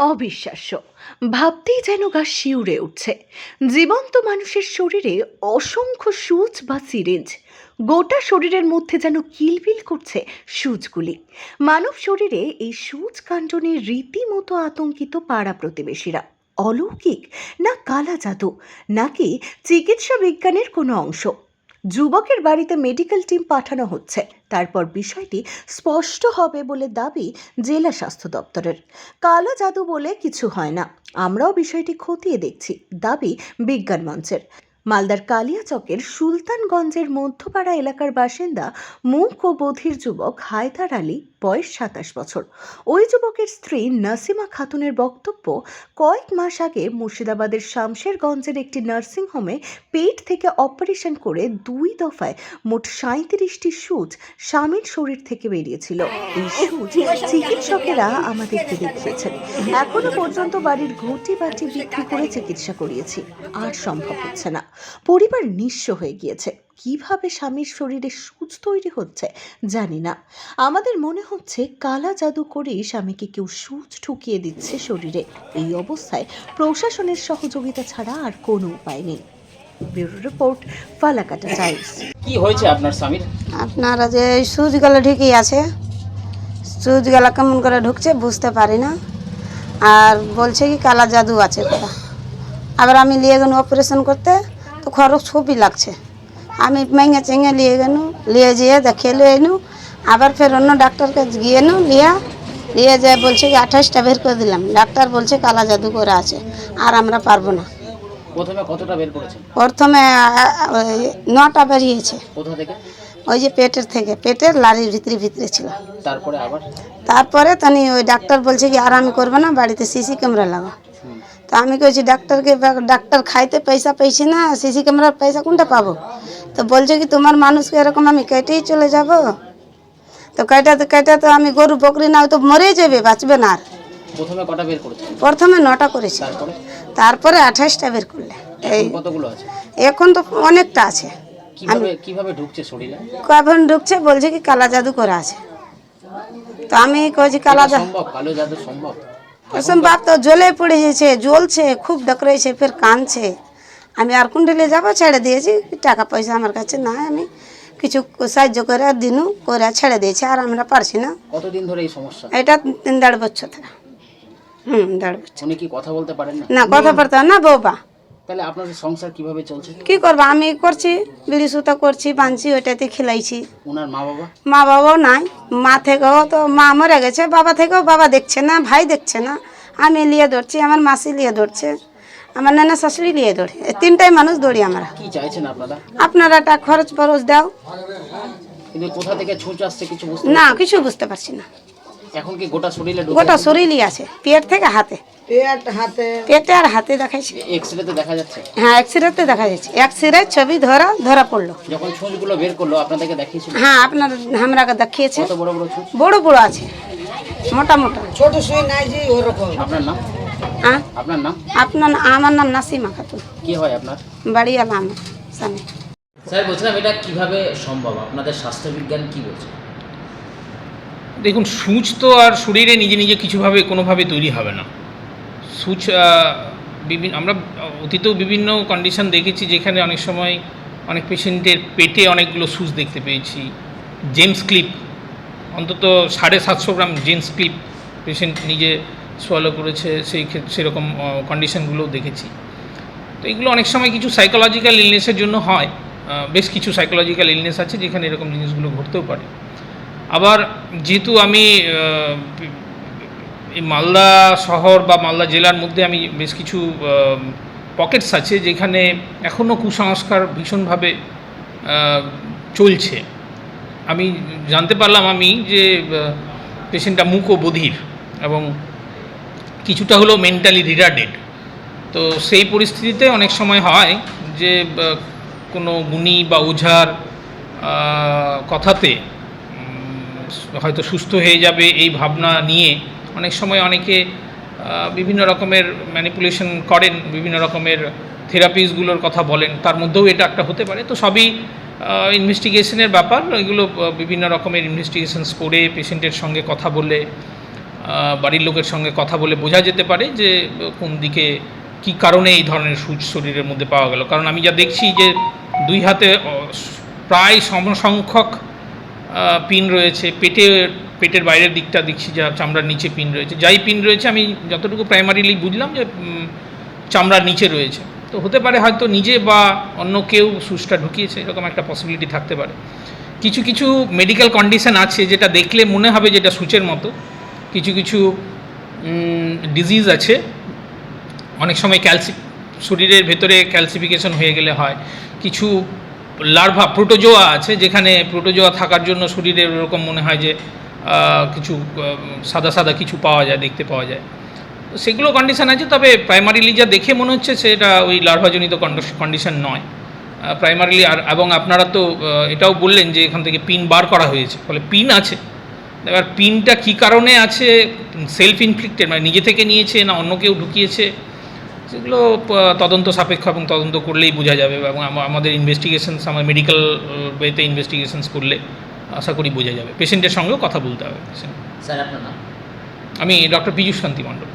অবিশ্বাস্য। ভাবতেই যেন গা শিউরে উঠছে। জীবন্ত মানুষের শরীরে অসংখ্য সূচ বা সিরিঞ্জ। গোটা শরীরের মধ্যে যেন কিলবিল করছে সূচগুলি। মানব শরীরে এই সূচ কাণ্ড নিয়ে রীতিমতো আতঙ্কিত পাড়া প্রতিবেশীরা। অলৌকিক, না কালা জাদু, নাকি চিকিৎসা বিজ্ঞানের কোনো অংশ। যুবকের বাড়িতে মেডিকেল টিম পাঠানো হচ্ছে। তারপর বিষয়টি স্পষ্ট হবে বলে দাবি জেলা স্বাস্থ্য দপ্তরের। কালো জাদু বলে কিছু হয় না। আমরাও বিষয়টি খতিয়ে দেখছি, দাবি বিজ্ঞান মঞ্চের। মালদার কালিয়াচকের সুলতানগঞ্জের মধ্যপাড়া এলাকার বাসিন্দা মুখ ও বধির যুবক হায়দার আলী বয়স সাতাশ বছর। ওই যুবকের স্ত্রী নাসিমা খাতুনের বক্তব্য কয়েক মাস আগে মুর্শিদাবাদের শামশেরগঞ্জের একটি নার্সিংহোমে পেট থেকে অপারেশন করে দুই দফায় মোট সাঁত্রিশটি সুচ স্বামীর শরীর থেকে বেরিয়েছিল। এই সুচ চিকিৎসকেরা আমাদেরকে দেখিয়েছেন। এখনও পর্যন্ত বাড়ির ঘটি বাটি বিক্রি করে চিকিৎসা করিয়েছি। আর সম্ভব হচ্ছে না। পরিবার নিঃস্ব হয়ে গিয়েছে। কীভাবে স্বামীর শরীরে সুচ তৈরি হচ্ছে জানি না। আমাদের মনে হচ্ছে কালা জাদু করে স্বামীকে কেউ সুচ ঠুকিয়ে দিচ্ছে শরীরে। এই অবস্থায় প্রশাসনের সহযোগিতা ছাড়া আর কোনো উপায় নেই। Bureau report Falakata Times. কি হয়েছে আপনার স্বামীর? আপনারা যে এই সুচগুলো ঠিকই আছে সুচগুলো কেমন করে ঢুকছে বুঝতে পারি না। আর বলছে কি কালা জাদু আছে। কোথা আবার আমি নিয়ে গেল অপারেশন করতে তো খরচ খুবই লাগছে। আমি মেঙে চেঙে নিয়ে গেল নিয়ে যেয়ে দেখিয়ে লিয়ে এনু। আবার ফের অন্য ডাক্তারকে গিয়ে নু লিয়া। নিয়ে যায় বলছে কি আঠাশটা বের করে দিলাম। ডাক্তার বলছে কালা জাদু করে আছে আর আমরা পারব না। প্রথমে কতটা বের করেছেন? প্রথমে ওই নটা বেরিয়েছে। কোথা থেকে? ওই যে পেটের থেকে পেটের লারির ভিতরে ভিতরে ছিল। তারপরে আবার? তারপরে তানি ওই ডাক্তার বলছে কি আর আমি করব না বাড়িতে সিসি ক্যামেরা লাগা। তো আমি কইছি ডাক্তারকে ডাক্তার খাইতে পয়সা পেয়েছি না সিসি ক্যামেরার পয়সা কোনটা পাবো? তো বলছে কি তোমার মানুষকে এরকম আমি কেটেই চলে যাব? তো কেটাতে কেটাতে আমি গরু বকরি না তো মরেই যাবে বাঁচবে না আর। প্রথমে কটা বের করেছেন প্রথমে নটা করেছি। তারপরে? আঠাশটা বের করলে। এই এখন কতগুলো আছে? এখন তো অনেকটা আছে। কীভাবে কীভাবে ঢুকছে শরীরে? কখন ঢুকছে বলছে কি কালা জাদু করা আছে। তো আমি কইছি কালা জাদু সম্ভব? কালো জাদু সম্ভব? ওসব বাপ তো জ্বলে পড়ে গেছে জ্বলছে খুব ডকরেছে ফের কাঁদছে। আমি আর কুণ্ডলে যাব ছেড়ে দিয়েছি। টাকা পয়সা আমার কাছে না আমি কিছু সাহায্য করে দিনু করে ছেড়ে দিয়েছি আর আমরা পারছি না। কতদিন ধরে এই সমস্যা? এটা তিন দেড় বছর থেকে হুম দেড় বছর। উনি কি কথা বলতে পারেন না? না কথা বলতে না বৌবা তাহলে আপনাদের সংসার কীভাবে চলছে? কি করব? আমি করছি বিড়ি সুতা করছি বাঁধছি ওইটাতে খেলাইছি। ওনার মা বাবা? মা বাবাও নাই। মা থেকেও তো মা মরে গেছে বাবা থেকেও বাবা দেখছে না ভাই দেখছে না। আমি লিয়ে ধরছি আমার মাসি লিয়ে ধরছে। আমার নানা শাশুড়ি নিয়ে এই তিনটাই মানুষ দৌড়ি আমরা। কি চাইছেন আপনারা? আপনারা একটা খরচ ফরচ দাও। কিন্তু কোথা থেকে ছুঁচ আসছে কিছু বুঝতে না কিছু বুঝতে পারছি না। এখন কি গোটা শরীরে গোটা ঢুকে শরীরই আছে পেট থেকে হাতে। পেটে আর হাতে দেখাইছে। এক্স দেখা যাচ্ছে? হ্যাঁ এক্সরেতে দেখা যাচ্ছে। এক্সরে ছবি ধরা ধরা পড়ল। যখন ছুঁচগুলো বের করল আপনাদেরকে দেখিয়েছিল? হ্যাঁ আপনার আমরাকে দেখিয়েছে। বড় বড় ছুঁচ? বড় বড় আছে মোটা মোটা। আপনার নাম? হ্যাঁ আপনার নাম? আপনার আমার নাম নাসিমা খাতুন। কি হয় আপনার? বাড়ি স্বামী। স্যার বলছিলাম এটা কীভাবে সম্ভব? আপনাদের স্বাস্থ্যবিজ্ঞান কি বলছে? দেখুন সূচ তো আর শরীরে নিজে নিজে কিছুভাবে কোনোভাবে তৈরি হবে না। সূচ বিভিন্ন আমরা অতীতেও বিভিন্ন কন্ডিশন দেখেছি যেখানে অনেক সময় অনেক পেশেন্টের পেটে অনেকগুলো সূচ দেখতে পেয়েছি। জেমস ক্লিপ অন্তত সাড়ে সাতশো গ্রাম জেমস ক্লিপ পেশেন্ট নিজে সোয়ালো করেছে, সেই ক্ষেত্রে সেরকম কন্ডিশনগুলোও দেখেছি। তো এগুলো অনেক সময় কিছু সাইকোলজিক্যাল ইলনেসের জন্য হয়। বেশ কিছু সাইকোলজিক্যাল ইলনেস আছে যেখানে এরকম জিনিসগুলো ঘটতেও পারে। আবার যেহেতু আমি এই মালদা শহর বা মালদা জেলার মধ্যে আমি বেশ কিছু পকেটস আছে যেখানে এখনও কুসংস্কার ভীষণভাবে চলছে। আমি জানতে পারলাম আমি যে পেশেন্টটা মুখ ও বধির এবং কিছুটা হলেও মেন্টালি রিটার্ডেড তো সেই পরিস্থিতিতে অনেক সময় হয় যে কোনো গুণী বা ওঝার কথাতে হয়তো সুস্থ হয়ে যাবে এই ভাবনা নিয়ে অনেক সময় অনেকে বিভিন্ন রকমের ম্যানিপুলেশন করেন, বিভিন্ন রকমের থেরাপিসগুলোর কথা বলেন, তার মধ্যেও এটা একটা হতে পারে। তো সবই ইনভেস্টিগেশনের ব্যাপার। এগুলো বিভিন্ন রকমের ইনভেস্টিগেশনস করে পেশেন্টের সঙ্গে কথা বলে বাড়ির লোকের সঙ্গে কথা বলে বোঝা যেতে পারে যে কোন দিকে কি কারণে এই ধরনের সূচ শরীরের মধ্যে পাওয়া গেল। কারণ আমি যা দেখছি যে, দুই হাতে প্রায় সমসংখ্যক পিন রয়েছে। পেটে, পেটের বাইরের দিকটা দেখছি যা চামড়ার নিচে পিন রয়েছে। যাই পিন রয়েছে, আমি যতটুকু প্রাইমারিলি বুঝলাম যে চামড়ার নিচে রয়েছে। তো হতে পারে হয়তো নিজে বা অন্য কেউ সুচটা ঢুকিয়েছে, এরকম একটা পসিবিলিটি থাকতে পারে। কিছু কিছু মেডিকেল কন্ডিশন আছে যেটা দেখলে মনে হবে যেটা সুচের মতো। কিছু কিছু ডিজিজ আছে। অনেক সময় ক্যালসি শরীরের ভেতরে ক্যালসিফিকেশন হয়ে গেলে হয়। কিছু লার্ভা প্রোটোজোয়া আছে, যেখানে প্রোটোজোয়া থাকার জন্য শরীরে এরকম মনে হয় যে কিছু সাদা সাদা কিছু পাওয়া যায়, দেখতে পাওয়া যায়। সেগুলো কন্ডিশন আছে, তবে প্রাইমারিলি যা দেখে মনে হচ্ছে সেটা ওই লার্ভাজনিত কন্ডিশন নয়। প্রাইমারিলি আর, এবং আপনারা তো এটাও বললেন যে এখান থেকে পিন বার করা হয়েছে। ফলে পিন আছে। এবার পিনটা কি কারণে আছে? সেলফ ইনফ্লিক্টেড মানে নিজে থেকে নিয়েছে না অন্য কেউ ঢুকিয়েছে? সেগুলো তদন্ত সাপেক্ষ এবং তদন্ত করলেই বোঝা যাবে এবং আমা- আমাদের ইনভেস্টিগেশনস আমার মেডিকেল ওয়েতে ইনভেস্টিগেশনস করলে আশা করি বোঝা যাবে। পেশেন্টের সঙ্গেও কথা বলতে হবে। স্যার আপনার নাম? আমি ডক্টর পীযুষ শান্তি মণ্ডল।